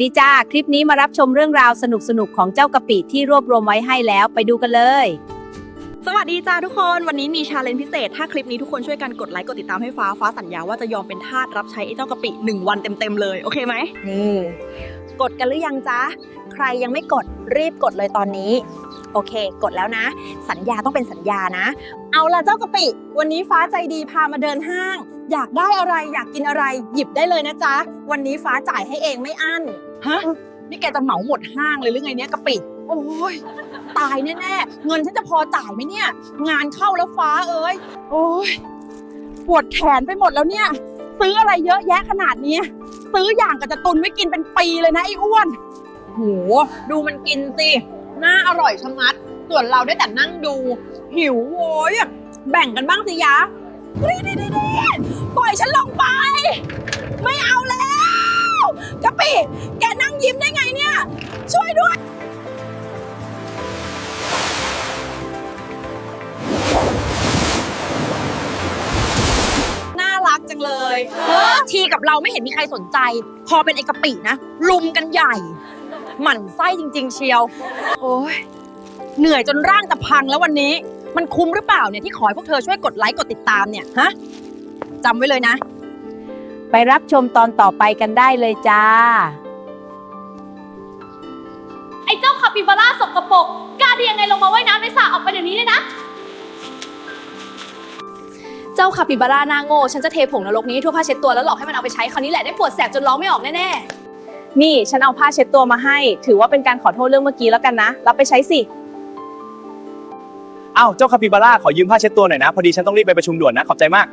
ดีจ้า คลิปนี้มารับชมเรื่องราวสนุกๆของเจ้ากะปิที่รวบรวมไว้ให้แล้วไปดูกันเลย สวัสดีจ้าทุกคนวันนี้มีชาเลนจ์พิเศษ ถ้าคลิปนี้ทุกคนช่วยกันกดไลค์กดติดตามให้ฟ้าฟ้าสัญญาว่าจะยอมเป็นทาสรับใช้ไอ้เจ้ากะปิ1วันเต็มๆเลย โอเคไหมนี่กดกันหรือยังจ๊ะใครยังไม่กดรีบกดเลยตอนนี้ โอเค กดแล้วนะ สัญญาต้องเป็นสัญญานะ เอาล่ะเจ้ากะปิ วันนี้ฟ้าใจดีพามาเดินห้าง อยากได้อะไรอยากกินอะไรหยิบได้เลยนะจ๊ะ วันนี้ฟ้าจ่ายให้เองไม่อั้น ฮะ นี่แกจะเหมาหมดห้างเลยหรือไงเนี่ยกะปิ โอ้ยตายแน่ๆ เงินฉันจะพอจ่ายไหมเนี่ย งานเข้าแล้วฟ้าเอ้ย โอ้ยปวดแขนไปหมดแล้วเนี่ย ซื้ออะไรเยอะแยะขนาดนี้ ซื้ออย่างกับจะตุนไว้กินเป็นปีเลยนะไอ้อ้วนโหดูมันกินสิน่าอร่อยชะมัด ส่วนเราได้แต่นั่งดู หิวโว้ยแบ่งกันบ้างสิยะนี่นี่นี่นี่ปล่อยฉันลงไป ไม่เอาแล้วกะปิ แกนั่งยิ้มได้ไงเนี่ย ช่วยด้วย น่ารักจังเลยเออทีกับเราไม่เห็นมีใครสนใจ พอเป็นไอกะปินะ ลุมกันใหญ่ หมั่นไส้จริง ๆ เชียว โอ้ยเหนื่อยจนร่างจะพังแล้ววันนี้ มันคุ้มหรือเปล่าเนี่ยที่ขอให้พวกเธอช่วยกดไลค์กดติดตามเนี่ยฮะจำไว้เลยนะ ไปรับชมตอนต่อไปกันได้เลยจ้า ปิบาร่าสกปรกกล้าดียังไงลงมาว่ายน้ำในสระออกไปเดี๋ยวนี้เลยนะ เจ้าคาปิบาร่าหน้าโง่ฉันจะเทผงนรกนี้ให้ทั่วผ้าเช็ดตัวแล้วหลอกให้มันเอาไปใช้คราวนี้แหละได้ปวดแสบจนร้องไม่ออกแน่นี่ฉันเอาผ้าเช็ดตัวมาให้ ถือว่าเป็นการขอโทษเรื่องเมื่อกี้แล้วกันนะรับไปใช้สิ อ้าวเจ้าคาปิบาร่าขอยืมผ้าเช็ดตัวหน่อยนะ พอดีฉันต้องรีบไปประชุมด่วนนะ ขอบใจมาก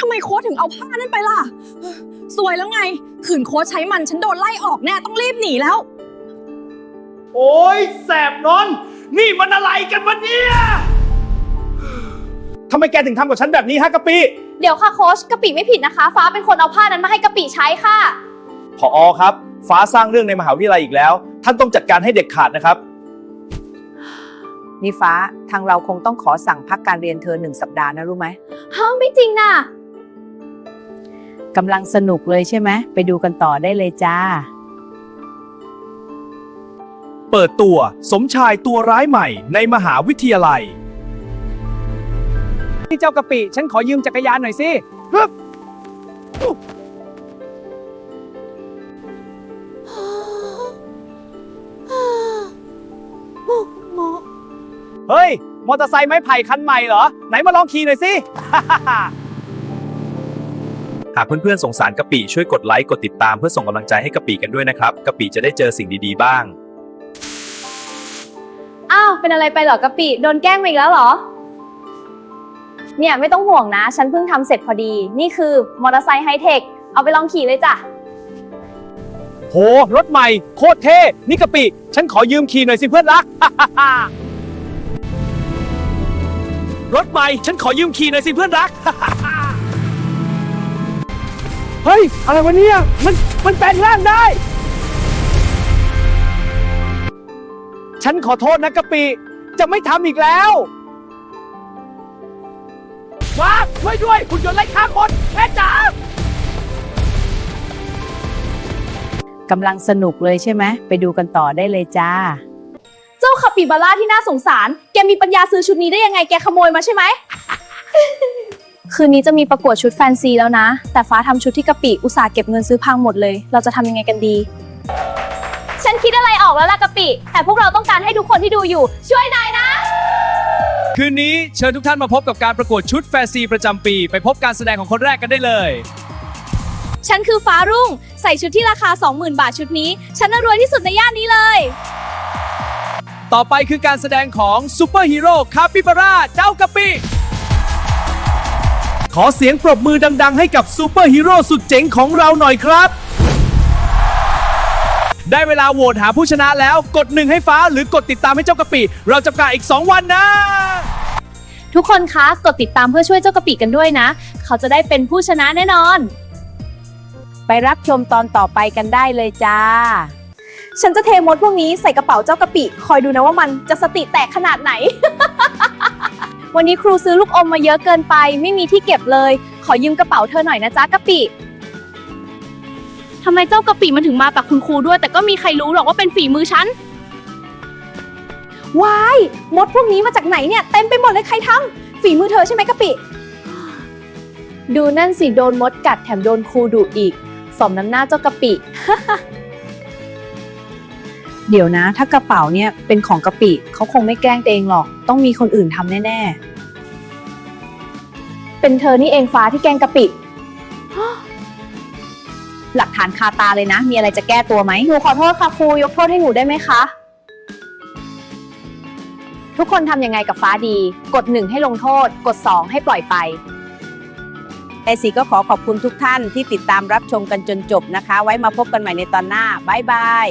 ทำไมโค้ชถึงเอาผ้านั่นไปล่ะเฮ้ยสวยแล้วไง ขืนโค้ชใช้มันฉันโดนไล่ออกแน่ต้องรีบหนีแล้ว โอ้ยแสบนอน นี่มันอะไรกันวะเนี่ยทำไมแกถึงทำกับฉันแบบนี้ฮะกะปิๆเดี๋ยวค่ะโค้ชกะปิไม่ผิดนะคะ ฟ้าเป็นคนเอาผ้านั้นมาให้กะปิใช้ค่ะ พออครับ ฟ้าสร้างเรื่องในมหาวิทยาลัยอีกแล้ว ท่านต้องจัดการให้เด็กขาดนะครับ นี่ฟ้าทางเราคงต้องขอสั่งพักการเรียนเธอหนึ่งสัปดาห์นะรู้ไหม ฮะไม่จริงน่ะ กำลังสนุกเลยใช่ไหมไปดูกันต่อได้เลยจ้า เปิดตัวสมชายตัวร้ายใหม่ในมหาวิทยาลัยนี่เจ้ากะปิ ฉันขอยืมจักรยานหน่อยสิฮึบเฮ้ย มอเตอร์ไซค์ไม้ไผ่คันใหม่เหรอ ไหนมาลองขี่หน่อยสิหา กเพื่อนๆสงสารกะปิช่วยกดไลค์กดติดตามเพื่อส่งกำลังใจให้กะปิกันด้วยนะครับกะปิจะได้เจอสิ่งดีๆบ้าง อ้าว เป็นอะไรไปเหรอกะปิ โดนแกล้งมาอีกแล้วเหรอ เนี่ยไม่ต้องห่วงนะ ฉันเพิ่งทำเสร็จพอดี นี่คือมอเตอร์ไซค์ไฮเทค เอาไปลองขี่เลยจ้ะ โห รถใหม่ โคตรเท่นี่กะปิ ฉันขอยืมขี่หน่อยสิเพื่อนรัก รถใหม่ ฉันขอยืมขี่หน่อยสิเพื่อนรัก เฮ้ย อะไรวะเนี่ย มัน มันแปลงร่างได้ ฉันขอโทษนะกะปิ จะไม่ทำอีกแล้วว้าช่วยด้วยคุณยนต์ไล่ฆ่าคนแม่จ๋ากำลังสนุกเลยใช่ไหม ไปดูกันต่อได้เลยจ้า เจ้าคาปิบาร่าที่น่าสงสาร แกมีปัญญาซื้อชุดนี้ได้ยังไง แกขโมยมาใช่ไหม คืนนี้จะมีประกวดชุดแฟนซีแล้วนะ แต่ฟ้าทำชุดที่กะปิอุตส่าห์เก็บเงินซื้อพังหมดเลย เราจะทำยังไงกันดี ฉันคิดอะไรออกแล้วล่ะกะปิ แต่พวกเราต้องการให้ทุกคนที่ดูอยู่ ช่วยหน่อยนะ คืนนี้เชิญทุกท่านมาพบกับการประกวดชุดแฟนซีประจำปี ไปพบการแสดงของคนแรกกันได้เลย ฉันคือฟ้ารุ่ง ใส่ชุดที่ราคา 20,000 บาทชุดนี้ ฉันน่ารวยที่สุดในย่านนี้เลย ต่อไปคือการแสดงของซูเปอร์ฮีโร่คาปิบาร่าเจ้ากะปิ ขอเสียงปรบมือดัง ๆ ให้กับซูเปอร์ฮีโร่สุดเจ๋งของเราหน่อยครับ ได้เวลาโหวตหาผู้ชนะแล้วกดหนึ่งให้ฟ้าหรือกดติดตามให้เจ้ากะปิ เราจะประกาศอีก 2 วันนะ ทุกคนคะ กดติดตามเพื่อช่วยเจ้ากะปิกันด้วยนะ เขาจะได้เป็นผู้ชนะแน่นอน ไปรับชมตอนต่อไปกันได้เลยจ้า ฉันจะเทมดพวกนี้ใส่กระเป๋าเจ้ากะปิ คอยดูนะว่ามันจะสติแตกขนาดไหน วันนี้ครูซื้อลูกอมมาเยอะเกินไป ไม่มีที่เก็บเลย ขอยืมกระเป๋าเธอหน่อยนะจ๊ะกะปิทำไมเจ้ากะปิมันถึงมากับคุณครูด้วย แต่ก็มีใครรู้หรอกว่าเป็นฝีมือฉันวายมดพวกนี้มาจากไหนเนี่ยเต็มไปหมดเลยใครทำฝีมือเธอใช่ไหมกะปิ ดูนั่นสิโดนมดกัดแถมโดนครูดุอีก สมน้ำหน้าเจ้ากะปิ เดี๋ยวนะ ถ้ากระเป๋าเนี่ยเป็นของกะปิเขาคงไม่แกล้งตัวเองหรอก ต้องมีคนอื่นทำแน่เป็นเธอนี่เองฟ้าที่แกล้งกะปิ หลักฐานคาตาเลยนะ มีอะไรจะแก้ตัวไหมหนูขอโทษค่ะครูยกโทษให้หนูได้ไหมคะ ทุกคนทำยังไงกับฟ้าดี กด1ให้ลงโทษ กด2ให้ปล่อยไป ไอซีก็ขอขอบคุณทุกท่านที่ติดตามรับชมกันจนจบนะคะ ไว้มาพบกันใหม่ในตอนหน้า บ๊ายบาย